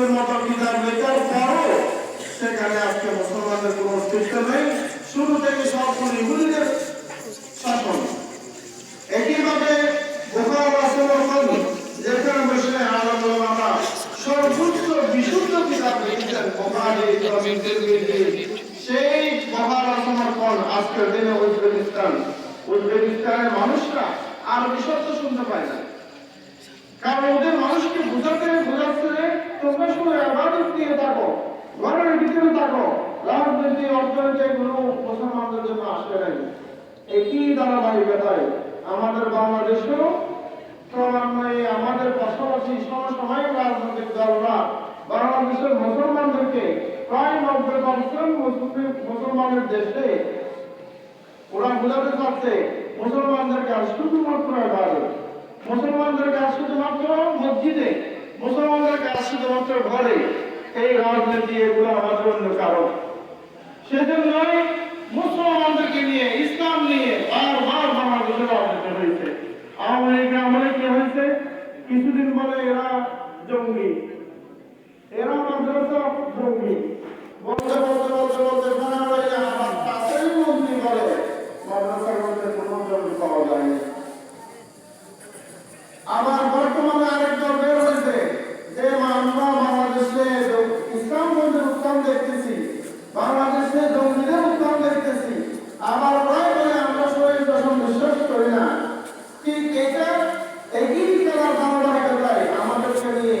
মুসলিমের মতো কিতাব লেখার পরও সেখানে আজকে মুসলমানদের কোনো অস্তিত্ব নেই। শুরু থেকে সবগুলো ইহুদিদের শাসন। একইভাবে মানুষরা শব্দ শুনতে পায় না। কারণ ওদের মানুষকে বোঝাতে বোঝাচ্ছে তোমরা শুধু আবাদত নিয়ে থাকো। ঘরের ভিতরে থাকো। রাজনীতি অর্থনীতি এগুলো মুসলমানদের জন্য আসবে নাই একই ধারাবাহিকতায় আমাদের বাংলাদেশেও ক্রমান্বয়ে আমাদের পাশাপাশি সমসাময়িক রাজনৈতিক দলরা বাংলাদেশের মুসলমানদেরকে প্রায় নব্বই পার্সেন্ট মুসলমানের দেশে ওরা বোঝাতে চাচ্ছে মুসলমানদের কাজ শুধুমাত্র এবারে মুসলমানদের কাজ শুধুমাত্র মসজিদে শুধুমাত্র ঘরে এই রাজনীতি এগুলো আমার জন্য কারণ। সেজন্যই মুসলমানদেরকে নিয়ে, ইসলাম নিয়ে বারবার বাংলাদেশে রাজনীতি হয়েছে। আওয়ামী লীগ আমলে কি হয়েছে। কিছুদিন বলে এরা জঙ্গি। এরা মাদ্রাসা জঙ্গি। বলতে বলতে বলতে বলতে মনে হয় যে আমার কাছেই মন্ত্রী বলে মাদ্রাসার মধ্যে কোনো জঙ্গি পাওয়া যায়নি আবার বর্তমানে আরেক দল বের হয়েছে যে আমরা বাংলাদেশে ইসলাম বন্ধুর উত্তম দেখতেছি বাংলাদেশে জঙ্গিদের উত্তম দেখতেছি আবার ওরাই বলে আমরা শরীর দশম বিশ্বাস করি না ঠিক এটা একই খেলার ধারাবাহিকতায় আমাদেরকে নিয়ে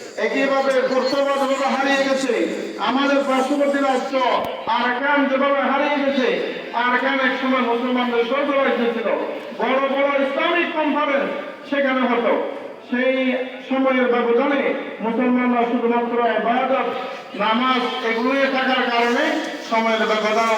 একইভাবে কর্তব্য যেভাবে হারিয়ে গেছে। আমাদের পার্শ্ববর্তী রাষ্ট্র আরকান যেভাবে হারিয়ে গেছে, আরকান এক সময় মুসলমানদের সৌদ রাজ্য ছিল। বড় বড় ইসলামিক কনফারেন্স সেখানে হতো। সেই সময়ের ব্যবধানে মুসলমানরা শুধুমাত্র ইবাদত নামাজ এগুলোই থাকার কারণে সময়ের ব্যবধান